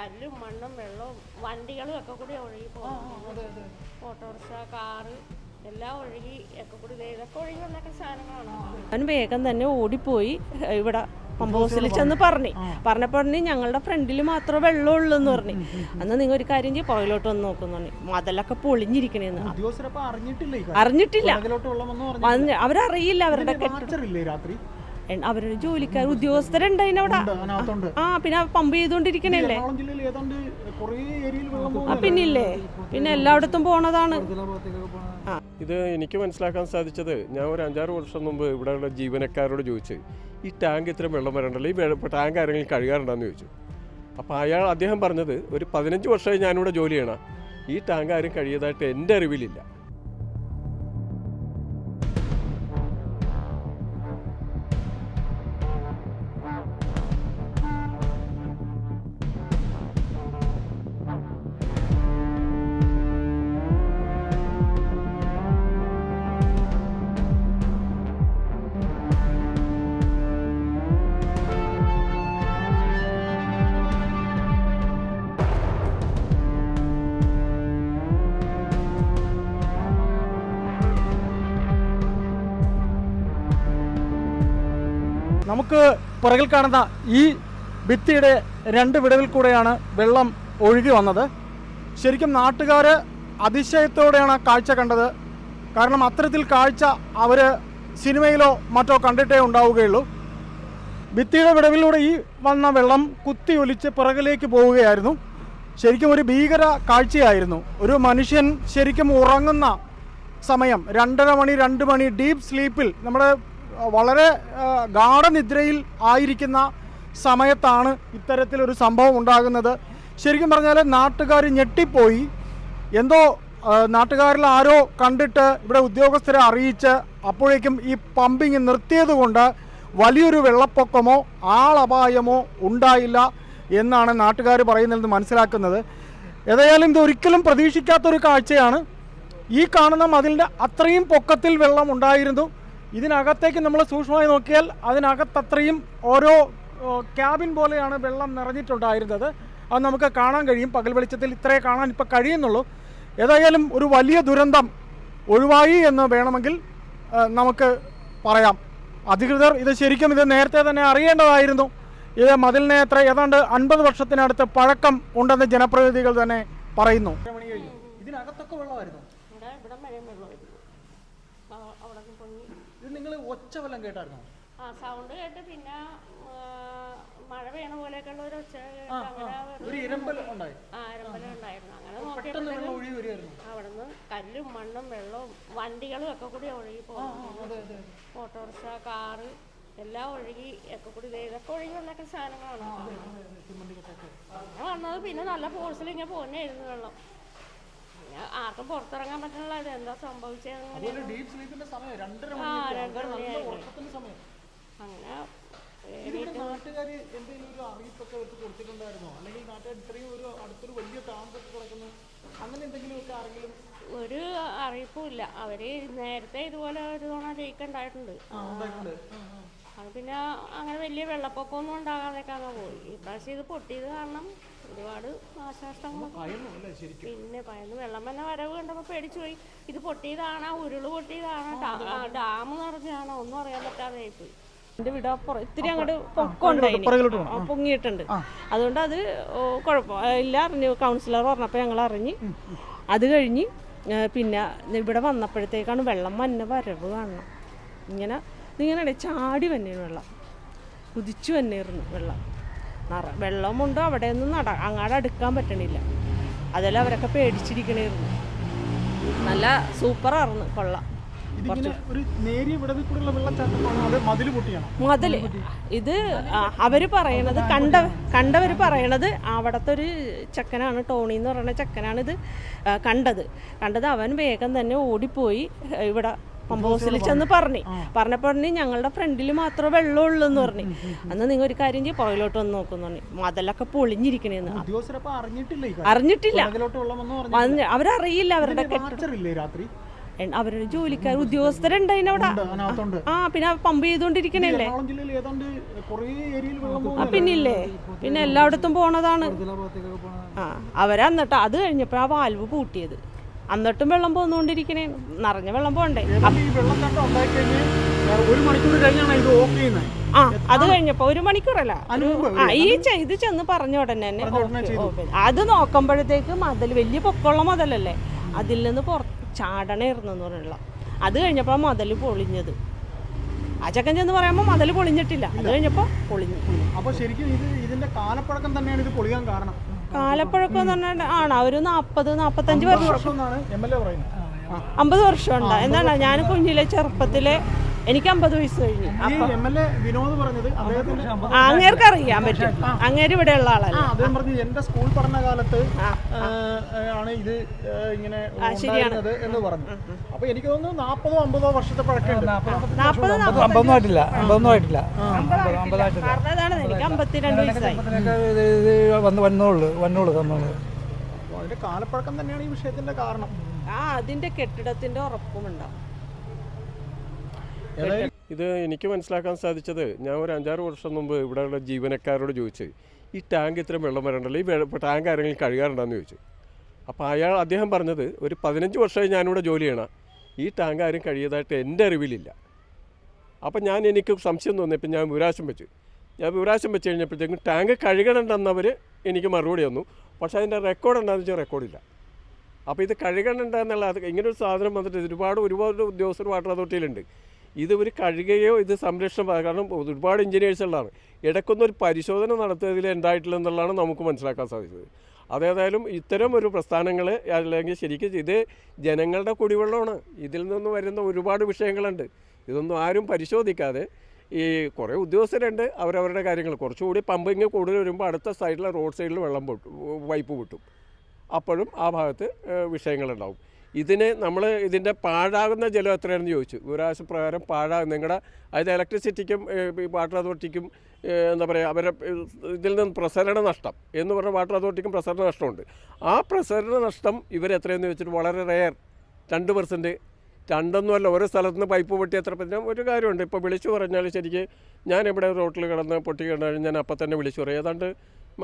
കല്ലും മണ്ണും വെള്ളവും വണ്ടികളും ഒക്കെ കൂടി ഒഴുകി പോകുന്നു ഓട്ടോറിക്ഷ കാറ് എല്ലാം ഒഴുകി ഒക്കെ കൂടി ഇതൊക്കെ ഒഴുകി വന്നൊക്കെ സാധനങ്ങളാണ്? അവൻ വേഗം തന്നെ ഓടിപ്പോയി ഇവിടെ പമ്പ് ഹൗസിൽ ചെന്ന് പറഞ്ഞു. പറഞ്ഞപ്പോൾ പറഞ്ഞു ഞങ്ങളുടെ ഫ്രണ്ടിൽ മാത്രമേ വെള്ളമുള്ളൂ എന്ന് പറഞ്ഞു. അന്ന് നിങ്ങൾ ഒരു കാര്യം ചെയ്യും പുറകിലോട്ട് വന്ന് നോക്കുന്നു പറഞ്ഞു. മതിലൊക്കെ പൊളിഞ്ഞിരിക്കണേന്ന്. അറിഞ്ഞിട്ടില്ലേ അവരറിയില്ല അവരുടെ കെട്ടിടം. രാത്രി? അവരുടെ ജോലിക്കാർ ഉദ്യോഗസ്ഥരുണ്ടായിന് അവിടെ ആ പിന്നെ പമ്പ് ചെയ്തുകൊണ്ടിരിക്കണല്ലേ? പിന്നില്ലേ? പിന്നെ എല്ലായിടത്തും പോണതാണ്. ഇത് എനിക്ക് മനസ്സിലാക്കാൻ സാധിച്ചത് ഞാൻ ഒരു അഞ്ചാറ് വർഷം മുമ്പ് ഇവിടെയുള്ള ജീവനക്കാരോട് ചോദിച്ചു ഈ ടാങ്ക് ഇത്രയും വെള്ളം വരണ്ടല്ലോ? ഈ ടാങ്ക് ആരെങ്കിലും കഴുകാറുണ്ടെന്ന് ചോദിച്ചു. അപ്പോൾ അയാൾ അദ്ദേഹം പറഞ്ഞത് ഒരു പതിനഞ്ച് വർഷമായി ഞാനിവിടെ ജോലി ചെയ്യണം. ഈ ടാങ്ക് ആരും കഴിയതായിട്ട് എന്റെ അറിവിലില്ല. നമുക്ക് പുറകിൽ കാണുന്ന ഈ ഭിത്തിയുടെ രണ്ട് വിടവിൽ കൂടെയാണ് വെള്ളം ഒഴുകി വന്നത്. ശരിക്കും നാട്ടുകാർ അതിശയത്തോടെയാണ് ആ കാഴ്ച കണ്ടത്. കാരണം അത്തരത്തിൽ കാഴ്ച അവർ സിനിമയിലോ മറ്റോ കണ്ടിട്ടേ ഉണ്ടാവുകയുള്ളൂ. ഭിത്തിയുടെ വിടവിലൂടെ ഈ വന്ന വെള്ളം കുത്തി ഒലിച്ച് പുറകിലേക്ക് പോവുകയായിരുന്നു. ശരിക്കും ഒരു ഭീകര കാഴ്ചയായിരുന്നു. ഒരു മനുഷ്യൻ ശരിക്കും ഉറങ്ങുന്ന സമയം രണ്ടര മണി രണ്ട് മണി ഡീപ്പ് സ്ലീപ്പിൽ നമ്മുടെ വളരെ ഗാഠനിദ്രയിൽ ആയിരിക്കുന്ന സമയത്താണ് ഇത്തരത്തിലൊരു സംഭവം ഉണ്ടാകുന്നത്. ശരിക്കും പറഞ്ഞാൽ നാട്ടുകാർ ഞെട്ടിപ്പോയി. എന്തോ നാട്ടുകാരിൽ ആരോ കണ്ടിട്ട് ഇവിടെ ഉദ്യോഗസ്ഥരെ അറിയിച്ച് അപ്പോഴേക്കും ഈ പമ്പിങ് നിർത്തിയതുകൊണ്ട് വലിയൊരു വെള്ളപ്പൊക്കമോ ആളപായമോ ഉണ്ടായില്ല എന്നാണ് നാട്ടുകാർ പറയുന്നത് മനസ്സിലാക്കുന്നത്. ഏതായാലും ഇത് ഒരിക്കലും പ്രതീക്ഷിക്കാത്തൊരു കാഴ്ചയാണ്. ഈ കാണുന്ന മതിലിന്റെ അത്രയും പൊക്കത്തിൽ വെള്ളം ഉണ്ടായിരുന്നു. ഇതിനകത്തേക്ക് നമ്മൾ സൂക്ഷ്മമായി നോക്കിയാൽ അതിനകത്തത്രയും ഓരോ ക്യാബിൻ പോലെയാണ് വെള്ളം നിറഞ്ഞിട്ടുണ്ടായിരുന്നത്. അത് നമുക്ക് കാണാൻ കഴിയും. പകൽ വെളിച്ചത്തിൽ ഇത്രേ കാണാൻ ഇപ്പോൾ കഴിയുന്നുള്ളൂ. ഏതായാലും ഒരു വലിയ ദുരന്തം ഒഴിവായി എന്ന് വേണമെങ്കിൽ നമുക്ക് പറയാം. അധികൃതർ ഇത് ശരിക്കും ഇത് നേരത്തെ തന്നെ അറിയേണ്ടതായിരുന്നു. ഇത് മതിലിനെ എത്ര ഏതാണ്ട് അൻപത് വർഷത്തിനടുത്ത് പഴക്കം ഉണ്ടെന്ന് ജനപ്രതിനിധികൾ തന്നെ പറയുന്നു. ഇതിനകത്തൊക്കെ വെള്ളമായിരുന്നു. ആ, ഇത് നിങ്ങൾ ഒച്ച വല്ലതും കേട്ടായിരുന്നോ? ആ സൗണ്ട് കേട്ട് പിന്നെ ആ, മഴ പെയ്യണ പോലെയൊക്കെയുള്ള ഒരു ഒച്ച ആ, ആ. ഒരു ഇരമ്പൽ ഉണ്ടായി. ആരമ്പലം ഉണ്ടായിരുന്നു. അങ്ങനെ പെട്ടെന്ന് വെള്ളം ഒഴുകി വരുമായിരുന്നു അവിടുന്ന് കല്ലും മണ്ണും വെള്ളവും വണ്ടികളും ഒക്കെ കൂടി ഒഴുകി പോകുന്നു ഓട്ടോറിക്ഷ കാറ് എല്ലാം ഒഴുകി ഒക്കെ കൂടി ഇതൊക്കെ ഒഴുകി വന്നൊക്കെ സാധനങ്ങളാണ് അങ്ങനെ വന്നത് പിന്നെ നല്ല ഫോഴ്സിൽ ഇങ്ങനെ പോന്നെയായിരുന്നു വെള്ളം. പിന്നെ ആർക്കും പുറത്തിറങ്ങാൻ പറ്റുന്നില്ല ഇത് എന്താ സംഭവിച്ചത് ആ, രണ്ടര അങ്ങനെ ഇതിവിടെ നാട്ടുകാര് എന്തെങ്കിലും ഒരു അറിയിപ്പൊക്കെ വെച്ച് കൊടുത്തിട്ടുണ്ടായിരുന്നോ? അല്ലെങ്കിൽ നാട്ടുകാർ ഇത്രയും ഒരു അടുത്തൊരു വലിയ കിടക്കുന്നു. അങ്ങനെ എന്തെങ്കിലുമൊക്കെ ആരെങ്കിലും ഒരു അറിയിപ്പും ഇല്ല. അവർ നേരത്തെ ഇതുപോലെ ഒരു തവണ ലീക്ക് ഉണ്ടായിട്ടുണ്ട്. അത് പിന്നെ അങ്ങനെ വലിയ വെള്ളപ്പൊക്കമൊന്നും ഉണ്ടാകാതെയൊക്കെ അങ്ങ് പോയി. ഇപ്രാവശ്യം ഇത് പൊട്ടിയത് കാരണം ഒരുപാട് നാശനഷ്ടങ്ങളൊക്കെ പിന്നെ പയന്ന് വെള്ളം വന്ന വരവ് കണ്ടപ്പോൾ പേടിച്ചു പോയി. ഇത് പൊട്ടിയതാണോ? ഉരുൾ പൊട്ടിയതാണോ? ഡാം നിറഞ്ഞാണോ ഒന്നും അറിയാൻ പറ്റാതെ പോയി. എന്റെ വീട് ഇത്തിരി അങ്ങോട്ട് പൊക്കമുണ്ടായി പൊങ്ങിയിട്ടുണ്ട്. അതുകൊണ്ട് അത് കുഴപ്പം ഇല്ല അറിഞ്ഞു. കൗൺസിലർ പറഞ്ഞപ്പോൾ ഞങ്ങൾ അറിഞ്ഞ്. അത് കഴിഞ്ഞ് പിന്നെ ഇവിടെ വന്നപ്പോഴത്തേക്കാണ് വെള്ളം വന്ന വരവ് കാണണം. ഇങ്ങനെ ഇങ്ങനെ ചാടി വന്നേന് വെള്ളം. കുതിച്ചു വന്നേരുന്നു വെള്ളം. നിറ വെള്ളമുണ്ട് അവിടെ ഒന്നും നട അങ്ങാടെ അടുക്കാൻ പറ്റണില്ല. അതെല്ലാം അവരൊക്കെ പേടിച്ചിരിക്കണേരുന്നു നല്ല സൂപ്പറായിരുന്നു കൊള്ളാം. മതിൽ ഇത് അവർ പറയണത് കണ്ട കണ്ടവര് പറയണത് അവിടത്തെ ഒരു ചെക്കനാണ്. ടോണി എന്ന് പറയുന്ന ചെക്കനാണ് ഇത് കണ്ടത്. കണ്ടത് അവൻ വേഗം തന്നെ ഓടിപ്പോയി. ഇവിടെ പമ്പ് ഹൗസിൽ ചെന്ന് പറഞ്ഞു. പറഞ്ഞപ്പോൾ പറഞ്ഞു ഞങ്ങളുടെ ഫ്രണ്ടിൽ മാത്രമേ വെള്ളമുള്ളൂ എന്ന് പറഞ്ഞു. അന്ന് നിങ്ങൾ ഒരു കാര്യം ചെയ്യും പുറകിലോട്ട് വന്ന് നോക്കുന്നു പറഞ്ഞു. മതലൊക്കെ പൊളിഞ്ഞിരിക്കണേന്ന്. അറിഞ്ഞിട്ടില്ലേ അവരറിയില്ല അവരുടെ കെട്ടിടം അവരുടെ ജോലിക്കാർ ഉദ്യോഗസ്ഥരുണ്ട് അതിനവിടെ അതിനകത്തുണ്ട്. ആ പിന്നെ പമ്പ് ചെയ്തോണ്ടിരിക്കണല്ലേ പിന്നില്ലേ? പിന്നെ എല്ലായിടത്തും പോണതാണ്. ആ അവരന്നിട്ട് അത് കഴിഞ്ഞപ്പോ ആ വാൽവ് പൂട്ടിയത്. എന്നിട്ടും വെള്ളം പോന്നുകൊണ്ടിരിക്കണേ. നിറഞ്ഞ വെള്ളം പോണ്ടേ. ഒരു മണിക്കൂർ കഴിഞ്ഞാണ് ഇത് ഓഫ് ചെയ്യുന്നത്. ആ അത് കഴിഞ്ഞപ്പോ ഒരു മണിക്കൂറല്ല. ആ ഈ ചെയ്ത് ചെന്ന് പറഞ്ഞ ഉടനെ തന്നെ. അത് നോക്കുമ്പോഴത്തേക്ക് മതിൽ വലിയ പൊക്കമുള്ള മുതലല്ലേ? അതിൽ നിന്ന് പുറ ചാടണേർന്നു എന്ന് പറഞ്ഞുള്ള അത് കഴിഞ്ഞപ്പോൾ മതൽ പൊളിഞ്ഞത്. ആ ചക്കൻ ചെന്ന് പറയുമ്പോൾ മതൽ പൊളിഞ്ഞിട്ടില്ല. അത് കഴിഞ്ഞപ്പോൾ പൊളിഞ്ഞു. അപ്പോൾ ശരിക്കും ഇത് ഇതിന്റെ കാലപ്പഴക്കം തന്നെയാണ് ഇത് പൊളിയാൻ കാരണം. കാലപ്പഴക്കം എന്ന് പറഞ്ഞാൽ ആണ്. ഒരു നാൽപ്പത് നാൽപ്പത്തഞ്ച് വർഷം. അമ്പത് വർഷം ഉണ്ട്. എന്താണ്? ഞാൻ കുഞ്ഞിലെ ചെറുപ്പത്തിലെ എനിക്ക് അമ്പത് വയസ്സ് കഴിഞ്ഞു. അങ്ങേർക്ക് അറിയാൻ പറ്റും. അങ്ങേര് ഇവിടെ ഉള്ള ആളല്ല? അദ്ദേഹം പറഞ്ഞു എന്റെ സ്കൂൾ ആ, ആണ് ഇത് ഇങ്ങനെ ശരിയാണ്. ഉണ്ടായിരുന്നത് എന്ന് പറഞ്ഞു. അപ്പൊ എനിക്ക് തോന്നുന്നു നാൽപ്പതോ അമ്പതോ വർഷത്തെ നാൽപ്പത് അമ്പതൊന്നും ആയിട്ടില്ല ആയിട്ടില്ല. എനിക്ക് അമ്പത്തിരണ്ട് വയസ്സായി. ഇതിനൊക്കെ ഇത് ഇത് വന്ന് വന്നോളൂ വന്നോളൂ തന്നോളൂ. അതിന്റെ കാലപ്പഴക്കം തന്നെയാണ് ഈ വിഷയത്തിന്റെ കാരണം. ആ അതിന്റെ കെട്ടിടത്തിന്റെ ഉറപ്പുമുണ്ടാവും. ഏതായാലും ഇത് എനിക്ക് മനസ്സിലാക്കാൻ സാധിച്ചത് ഞാൻ ഒരു അഞ്ചാറ് വർഷം മുമ്പ് ഇവിടെയുള്ള ജീവനക്കാരോട് ചോദിച്ചു ഈ ടാങ്ക് ഇത്ര വെള്ളം വരണ്ടല്ലോ? ഈ ടാങ്ക് ആരെങ്കിലും കഴുകാറുണ്ടെന്ന് ചോദിച്ചു. അപ്പോൾ അയാൾ അദ്ദേഹം പറഞ്ഞത് ഒരു പതിനഞ്ച് വർഷമായി ഞാനിവിടെ ജോലി ചെയ്യണം ഈ ടാങ്ക് ആരും കഴിയതായിട്ട് എന്റെ അറിവിലില്ല. അപ്പം ഞാൻ എനിക്ക് സംശയം തോന്നിയപ്പോൾ ഞാൻ വിവരാശം വെച്ചു. ഞാൻ വിവരാശം വെച്ച് കഴിഞ്ഞപ്പോഴത്തേക്കും ടാങ്ക് കഴുകണമെന്നവർ എനിക്ക് മറുപടി തന്നു. പക്ഷേ അതിന്റെ റെക്കോർഡ് എന്താണെന്ന് വെച്ചാൽ റെക്കോർഡില്ല അപ്പോൾ ഇത് ഇങ്ങനൊരു അത് ഇങ്ങനൊരു സാധനം വന്നിട്ട് ഒരുപാട് ഒരുപാട് ഉദ്യോഗസ്ഥർ വാട്ടർ അതോറിറ്റിയിലുണ്ട്. ഇത് ഒരു കഴുകുകയോ ഇത് സംരക്ഷണം കാരണം ഒരുപാട് എഞ്ചിനീയേഴ്സ് ഉള്ളതാണ്. ഇടയ്ക്കൊന്നും ഒരു പരിശോധന നടത്തിയതിൽ ഉണ്ടായിട്ടില്ല എന്നുള്ളതാണ് നമുക്ക് മനസ്സിലാക്കാൻ സാധിച്ചത്. അതേതായാലും ഇത്തരം ഒരു പ്രസ്ഥാനങ്ങൾ അല്ലെങ്കിൽ ശരിക്കും ഇത് ജനങ്ങളുടെ കുടിവെള്ളമാണ്. ഇതിൽ നിന്ന് വരുന്ന ഒരുപാട് വിഷയങ്ങളുണ്ട്. ഇതൊന്നും ആരും പരിശോധിക്കാതെ ഈ കുറേ ഉദ്യോഗസ്ഥരുണ്ട് അവരവരുടെ കാര്യങ്ങൾ. കുറച്ചുകൂടി പമ്പിങ് കൂടുതൽ വരുമ്പോൾ അടുത്ത സൈഡിലെ റോഡ് സൈഡിൽ വെള്ളം പൊട്ടും വൈപ്പ് പൊട്ടും. അപ്പോഴും ആ ഭാഗത്ത് വിഷയങ്ങളുണ്ടാവും. ഇതിന് നമ്മൾ ഇതിന്റെ പാഴാകുന്ന ജലം എത്രയാണെന്ന് ചോദിച്ചു. ഗുരാശ പ്രകാരം പാഴാകും. നിങ്ങളുടെ അതായത് ഇലക്ട്രിസിറ്റിക്കും വാട്ടർ അതോറിറ്റിക്കും എന്താ പറയുക അവരെ ഇതിൽ നിന്ന് പ്രസരണ നഷ്ടം എന്ന് പറഞ്ഞ വാട്ടർ അതോറിറ്റിക്കും പ്രസരണ നഷ്ടമുണ്ട്. ആ പ്രസരണ നഷ്ടം ഇവരെത്രയെന്ന് വെച്ചിട്ട് വളരെ റെയർ രണ്ട് പെർസെന്റ് രണ്ടൊന്നുമല്ല ഓരോ സ്ഥലത്ത് നിന്ന് പൈപ്പ് പൊട്ടി എത്ര പിന്നെ ഒരു കാര്യമുണ്ട്. ഇപ്പോൾ വിളിച്ചു പറഞ്ഞാൽ ശരിക്ക് ഞാൻ ഇവിടെ റോട്ടിൽ കിടന്ന് പൊട്ടി കിടന്നാൽ ഞാൻ അപ്പം തന്നെ വിളിച്ചു പറയും. ഏതാണ്ട്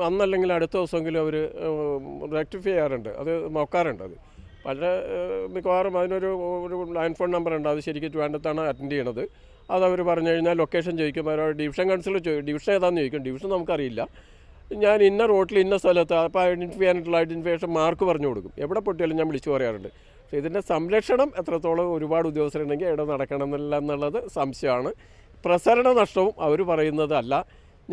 അന്നല്ലെങ്കിൽ അടുത്ത ദിവസമെങ്കിലും അവർ റെക്ടിഫൈ ചെയ്യാറുണ്ട്. അത് നോക്കാറുണ്ട് അത്. ഏഹ്, മിക്കവാറും അതിനൊരു ഒരു ലൈൻ ഫോൺ നമ്പർ ഉണ്ട്. അത് ശരിക്കും ട്രിവാൻഡത്താണ് അറ്റൻഡ് ചെയ്യണത്. അത് അവർ പറഞ്ഞു കഴിഞ്ഞാൽ ലൊക്കേഷൻ ചോദിക്കും. അവർ ഡിവിഷൻ കൗൺസിൽ ചോദിക്കും ഡിവിഷൻ ഏതാണെന്ന് ചോദിക്കും. ഡിവിഷൻ നമുക്കറിയില്ല. ഞാൻ ഇന്ന റോട്ടിൽ ഇന്ന സ്ഥലത്ത് അപ്പോൾ ഐഡന്റിഫൈ ചെയ്യാനായിട്ടുള്ള ഐഡന്റിഫിക്കേഷൻ മാർക്ക് പറഞ്ഞു കൊടുക്കും. എവിടെ പൊട്ടിയാലും ഞാൻ വിളിച്ചു പറയാറുണ്ട്. പക്ഷേ ഇതിന്റെ സംരക്ഷണം എത്രത്തോളം ഒരുപാട് ഉദ്യോഗസ്ഥരുണ്ടെങ്കിൽ എവിടെ നടക്കണം എന്നില്ല എന്നുള്ളത് സംശയമാണ്. പ്രസരണ നഷ്ടവും അവർ പറയുന്നത് അല്ല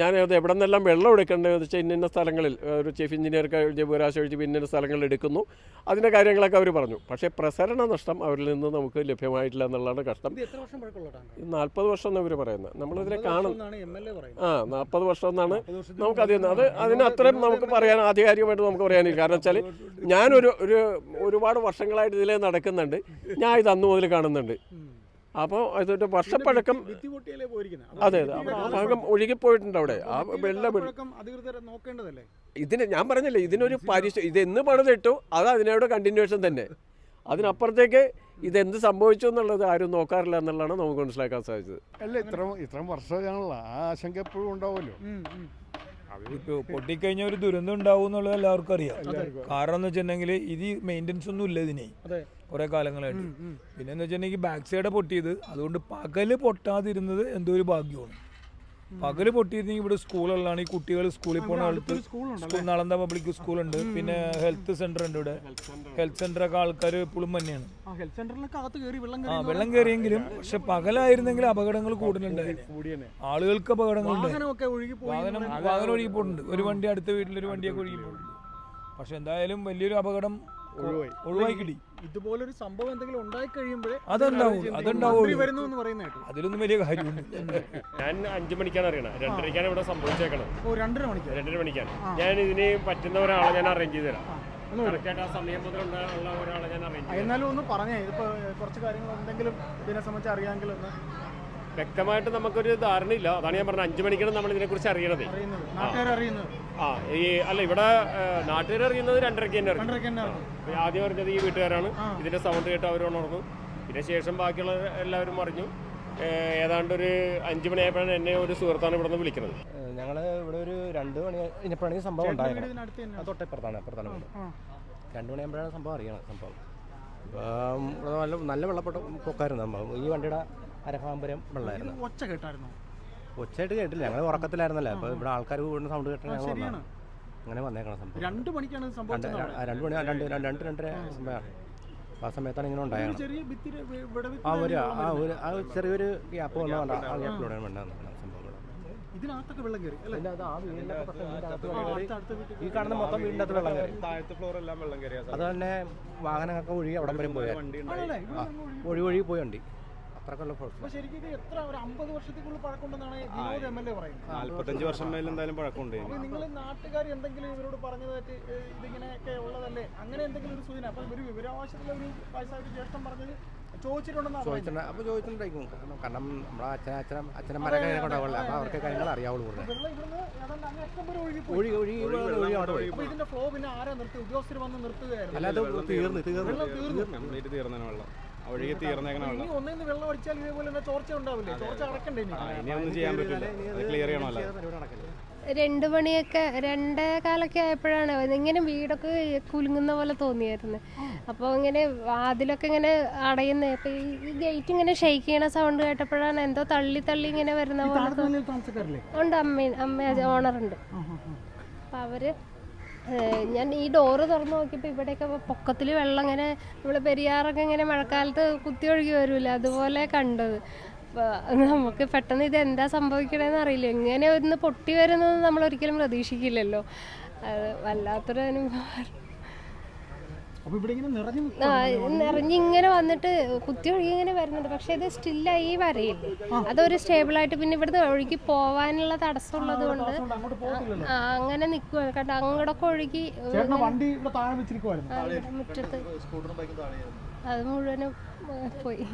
ഞാൻ അത് എവിടെ നിന്നെല്ലാം വെള്ളം എടുക്കേണ്ടതെന്ന് വെച്ചാൽ ഇന്ന ഇന്ന സ്ഥലങ്ങളിൽ ഒരു ചീഫ് എഞ്ചിനീയർക്ക് വിവരാശ ഒഴിച്ച് ഇന്ന സ്ഥലങ്ങളിൽ എടുക്കുന്നു. അതിന്റെ കാര്യങ്ങളൊക്കെ അവർ പറഞ്ഞു. പക്ഷേ പ്രസരണ നഷ്ടം അവരിൽ നിന്ന് നമുക്ക് ലഭ്യമായിട്ടില്ല എന്നുള്ളതാണ് കഷ്ടം. നാൽപ്പത് വർഷം എന്ന് ഇവർ പറയുന്നത് നമ്മളിതിനെ കാണും. ആ നാൽപ്പത് വർഷം എന്നാണ് നമുക്ക് അത് അത് അതിന് അത്രയും നമുക്ക് പറയാൻ ആധികാരികമായിട്ട് നമുക്ക് പറയാനില്ല. കാരണം വെച്ചാൽ ഞാനൊരു ഒരു ഒരുപാട് വർഷങ്ങളായിട്ട് ഇതിലേ നടക്കുന്നുണ്ട്. ഞാൻ ഇത് അന്ന് മുതൽ കാണുന്നുണ്ട്. അപ്പോൾ ഇതൊരു വർഷപ്പഴക്കം അതെ അതെ. ആ ഭാഗം ഒഴുകിപ്പോയിട്ടുണ്ട് അവിടെ. ആ വെള്ളം ഇതിന് ഞാൻ പറഞ്ഞില്ലേ ഇതിനൊരു പരിശ ഇത് എന്ന് പണിതിട്ടു അത് അതിനോട് കണ്ടിന്യൂഷൻ തന്നെ. അതിനപ്പുറത്തേക്ക് ഇതെന്ത് സംഭവിച്ചു എന്നുള്ളത് ആരും നോക്കാറില്ല എന്നുള്ളതാണ് നമുക്ക് മനസ്സിലാക്കാൻ സാധിച്ചത്. അല്ല ഇത്ര ഇത്രയും വർഷം ആ ആശങ്ക എപ്പോഴും ഉണ്ടാവുമല്ലോ. ഇപ്പോൾ പൊട്ടിക്കഴിഞ്ഞ ഒരു ദുരന്തം ഉണ്ടാവും എന്നുള്ളത് എല്ലാവർക്കും അറിയാം. കാരണം എന്ന് വെച്ചിട്ടുണ്ടെങ്കിൽ ഇത് മെയിന്റെനൻസ് ഒന്നും ഇല്ല ഇതിനെ. കുറെ കാലങ്ങളായിട്ട്. പിന്നെ എന്ന് വെച്ചിട്ടുണ്ടെങ്കിൽ ബാക്ക് സൈഡ് പൊട്ടിയത് അതുകൊണ്ട് പകൽ പൊട്ടാതിരുന്നത് എന്തോ ഒരു ഭാഗ്യമാണ്. പകൽ പൊട്ടിയിരുന്നെങ്കിൽ ഇവിടെ സ്കൂളുകളാണ്. ഈ കുട്ടികൾ സ്കൂളിൽ പോണ അടുത്ത് സ്കൂൾ നളന്ത പബ്ലിക് സ്കൂളുണ്ട്. പിന്നെ ഹെൽത്ത് സെന്റർ ഉണ്ട് ഇവിടെ. ഹെൽത്ത് സെന്ററൊക്കെ ആൾക്കാർ ഇപ്പോഴും തന്നെയാണ്. ആ വെള്ളം കയറിയെങ്കിലും പക്ഷെ പകലായിരുന്നെങ്കിൽ അപകടങ്ങൾ കൂടുതലുണ്ട്. ആളുകൾക്ക് പോയി വാഹനം വാഹനം ഒഴുകി പോയിട്ടുണ്ട് ഒരു വണ്ടി അടുത്ത വീട്ടിലൊരു വണ്ടിയൊക്കെ ഒഴുകി പോയിട്ടുണ്ട് പക്ഷെ എന്തായാലും വലിയൊരു അപകടം ഒഴിവായി. ഒഴിവായി കിട്ടി. ഇതുപോലൊരു സംഭവം എന്തെങ്കിലും ഉണ്ടായി കഴിയുമ്പോഴേ അതുണ്ടാവും അതുണ്ടാവും അതിലൊന്നും വലിയ കാര്യമുണ്ട് ഞാൻ അഞ്ചു മണിക്കാണ് അറിയണം. രണ്ടരയ്ക്കാണ് ഇവിടെ സംഭവിച്ചേക്കണത് ഓ രണ്ടര മണിക്ക്. രണ്ടര മണിക്കാണ്. ഞാൻ ഇതിന് പറ്റുന്ന ഒരാളെ ഞാൻ അറേഞ്ച് ചെയ്ത് തരാം. എന്നാലും ഒന്ന് പറഞ്ഞേ ഇതിപ്പോ കുറച്ച് കാര്യങ്ങൾ എന്തെങ്കിലും ഇതിനെ സംബന്ധിച്ച് അറിയാമെങ്കിൽ ഒന്ന് വ്യക്തമായിട്ട് നമുക്കൊരു ധാരണയില്ല. അതാണ് ഞാൻ പറഞ്ഞത്. അഞ്ചു മണിക്കാണ് നമ്മൾ ഇതിനെക്കുറിച്ച് അറിയണത്. അറിയുന്നത്. നാട്ടുകാർ അറിയുന്നത് ആ ഈ അല്ല ഇവിടെ നാട്ടുകാർ അറിയുന്നത് രണ്ടരയ്ക്ക് തന്നെ അറിയാം ആദ്യം അറിഞ്ഞത് ഈ വീട്ടുകാരാണ്. ഇതിന്റെ സൗണ്ട് കേട്ട് അവർ ഉണർന്നു. പിന്നെ ശേഷം ബാക്കിയുള്ള എല്ലാവരും അറിഞ്ഞു. ഏതാണ്ട് ഒരു അഞ്ചു മണിയായപ്പോഴാണ് എന്നെ ഒരു സുഹൃത്താണ് ഇവിടെ നിന്ന് വിളിക്കുന്നത് ഞങ്ങൾ ഇവിടെ ഒരു രണ്ട് മണി കഴിഞ്ഞപ്പോഴാണ് ഈ സംഭവം ഉണ്ടായിരുന്നു ഇതിനടുത്ത് തന്നെ. അത് തൊട്ടപ്പുറത്താണ് അപ്പുറത്താണ്. രണ്ട് മണിയാകുമ്പോഴാണ് സംഭവം അറിയണം സംഭവം. നല്ല നല്ല വെള്ളപ്പൊട്ട പൊക്കായിരുന്നു സംഭവം. ഈ വണ്ടിയുടെ അരഭാമ്പരം വെള്ളമായിരുന്നു. ഒച്ച കേട്ടായിരുന്നു? ഒച്ചയായിട്ട് കേട്ടില്ല. ഞങ്ങൾ ഉറക്കത്തിലായിരുന്നല്ലേ? അപ്പോൾ ഇവിടെ ആൾക്കാർ കൂടുന്ന സൗണ്ട് കേട്ട് ഞങ്ങൾ ശരിയാണ്. അങ്ങനെ വന്നേക്കണം സംഭവം. രണ്ട് മണിക്കാണ് സംഭവം രണ്ട് മണി രണ്ട് രണ്ട് രണ്ട് രണ്ടര സമയമാണ് ആ സമയത്താണ് ഇങ്ങനെ ഉണ്ടായത്. ആ ഒരു ആ ഒരു ആ ചെറിയൊരു ഗ്യാപ്പ് വന്നതുകൊണ്ട് ആ ഗ്യാപ്പിലൂടെ വേണ്ടതാണ് സംഭവം. ഇതിനകത്തൊക്കെ വെള്ളം കയറി കയറി. ഈ കാണുന്ന മൊത്തം വീടിന്റെ അകത്ത് വെള്ളം കയറി. താഴത്തെ ഫ്ലോർ എല്ലാം വെള്ളം കയറിയ അത് തന്നെ വാഹനങ്ങളൊക്കെ ഒഴുകി അവിടം വരെ പോയാൽ ഒഴി ഒഴുകി. ഒഴി ഒഴി പോയി വണ്ടി. അത്രക്കുള്ള അപ്പൊ ശരിക്കും ഇത് എത്ര ഒരു അമ്പത് വർഷത്തേക്കുള്ള പഴക്കമുണ്ടെന്നാണ് വിനോദ് എം എൽ എ പറയുന്നത്. നാല്പത്തഞ്ച് വർഷം മേലെ എന്തായാലും പഴക്കമുണ്ട്. അപ്പൊ നിങ്ങൾ നാട്ടുകാർ എന്തെങ്കിലും ഇവരോട് പറഞ്ഞതായിട്ട് ഇതിങ്ങനെയൊക്കെ ഉള്ളതല്ലേ? അങ്ങനെ എന്തെങ്കിലും ഒരു സൂചന? അപ്പൊ ഒരു വിവരാവകാശത്തിലെ ഒരു വയസ്സായ ഒരു ജ്യേഷ്ഠൻ പറഞ്ഞത് ചോദിച്ചിട്ടുണ്ട്. അപ്പോൾ ചോദിച്ചിട്ടുണ്ടായിരിക്കും. കാരണം- നമ്മുടെ അച്ഛൻ അച്ഛൻ അച്ഛനന്മാരൊക്കെ ഇതിനെ കൊണ്ടാവില്ല അപ്പോൾ അവർക്ക് കാര്യങ്ങൾ അറിയാവുള്ളൂ ഒഴുകി ഒഴുകി ഇതിന്റെ ഫ്ലോ പിന്നെ ആരാ നിർത്തി? ഉദ്യോഗസ്ഥർ വന്ന് നിർത്തുകയായിരുന്നു. അല്ലാതെ തീർന്നു തീർന്നു. തീർന്നു. തീർന്നു. കംപ്ലീറ്റ് തീർന്നേനെ വെള്ളം. ഒഴുകി തീർന്നേക്കണമല്ലോ ഒന്നിന്ന് വെള്ളം അടിച്ചാൽ ഇതേപോലെ തന്നെ ചോർച്ച ഉണ്ടാവില്ലേ? ചോർച്ച അടക്കണ്ടേ ഇനി? ഇനി ഒന്നും ചെയ്യാൻ പറ്റില്ല. അത് ക്ലിയർ ചെയ്യണമല്ലോ. രണ്ട് മണിയൊക്കെ രണ്ടേ കാലൊക്കെ ആയപ്പോഴാണ് ഇങ്ങനെ വീടൊക്കെ കുലുങ്ങുന്ന പോലെ തോന്നിയായിരുന്നു. അപ്പോൾ ഇങ്ങനെ വാതിലൊക്കെ ഇങ്ങനെ അടയുന്നത് അപ്പോൾ ഈ ഗേറ്റ് ഇങ്ങനെ ഷെയ്ക്ക് ചെയ്യണ സൗണ്ട് കേട്ടപ്പോഴാണ് എന്തോ തള്ളി തള്ളി ഇങ്ങനെ വരുന്ന പോലെ ഉണ്ട് അമ്മ അമ്മ ഓണറുണ്ട് അപ്പം അവർ ഞാൻ ഈ ഡോറ് തുറന്ന് നോക്കിയപ്പോൾ ഇവിടെയൊക്കെ പൊക്കത്തിൽ വെള്ളം ഇങ്ങനെ നമ്മൾ പെരിയാറൊക്കെ ഇങ്ങനെ മഴക്കാലത്ത് കുത്തി ഒഴുകി വരില്ല? അതുപോലെ കണ്ടത്. നമുക്ക് പെട്ടെന്ന് ഇത് എന്താ സംഭവിക്കണമെന്ന് അറിയില്ല. ഇങ്ങനെ ഒന്ന് പൊട്ടി വരുന്നത് നമ്മൾ ഒരിക്കലും പ്രതീക്ഷിക്കില്ലല്ലോ. അത് വല്ലാത്തൊരു അനുഭവം അപ്പൊ ഇവിടെ ഇങ്ങനെ നിറഞ്ഞു ആ നിറഞ്ഞിങ്ങനെ വന്നിട്ട് കുത്തി ഒഴുകി ഇങ്ങനെ വരുന്നുണ്ട്. പക്ഷെ ഇത് സ്റ്റില്ലായി വരയില്ല? അതൊരു സ്റ്റേബിൾ ആയിട്ട് പിന്നെ ഇവിടുന്ന് ഒഴുകി പോവാനുള്ള തടസ്സമുള്ളത് കൊണ്ട് അങ്ങനെ നിൽക്കുക കേട്ടോ അങ്ങോട്ടൊക്കെ ഒഴുകി ചേട്ടന്റെ വണ്ടി ഇവിടെ താഴെ വെച്ചിരിക്കുവായിരുന്നു. ആ, ഇവിടെ മുറ്റത്ത് അത് മുഴുവനും പോയി.